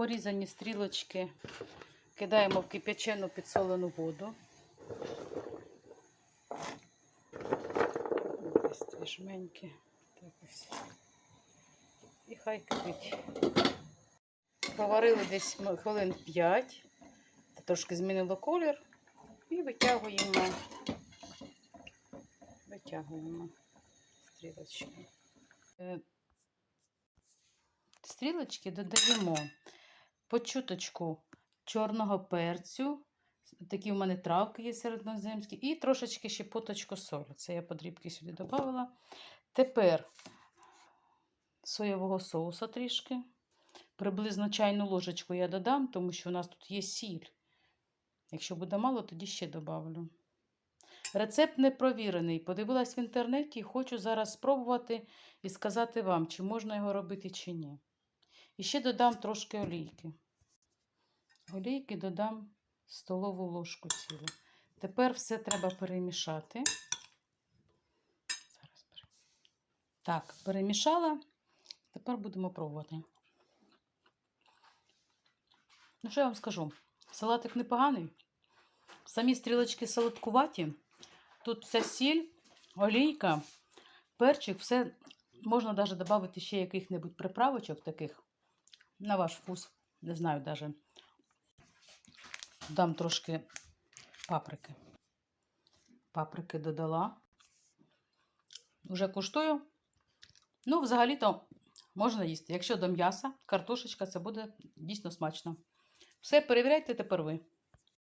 порізані стрілочки кидаємо в кип'ячену підсолену воду. Ось такі жменькі. Так ось. І хай кипить. Поварили десь хвилин 5. Трошки змінило колір. І витягуємо. Витягуємо стрілочки. Е, Стрілочки додаємо по чуточку чорного перцю. Такі в мене травки є середноземські. І трошечки ще поточку солі. Це я подрібки сюди додавала. Тепер соєвого соуса трішки. Приблизно чайну ложечку я додам, тому що у нас тут є сіль. Якщо буде мало, тоді ще додавлю. Рецепт не провірений. Подивилась в інтернеті і хочу зараз спробувати і сказати вам, чи можна його робити, чи ні. І ще додам трошки олійки. Олійки додам столову ложку цілу. Тепер все треба перемішати. Зараз Так, перемішала. Тепер будемо пробувати. Ну, що я вам скажу? Салатик непоганий. Самі стрілочки солодкуваті. Тут вся сіль, олійка, перчик, все. Можна навіть додати ще яких-небудь приправочок таких на ваш вкус. Не знаю навіть. Дам трошки паприки. Паприки додала. Уже куштую. Ну, взагалі-то можна їсти. Якщо до м'яса, картошечка, це буде дійсно смачно. Все, перевіряйте тепер ви.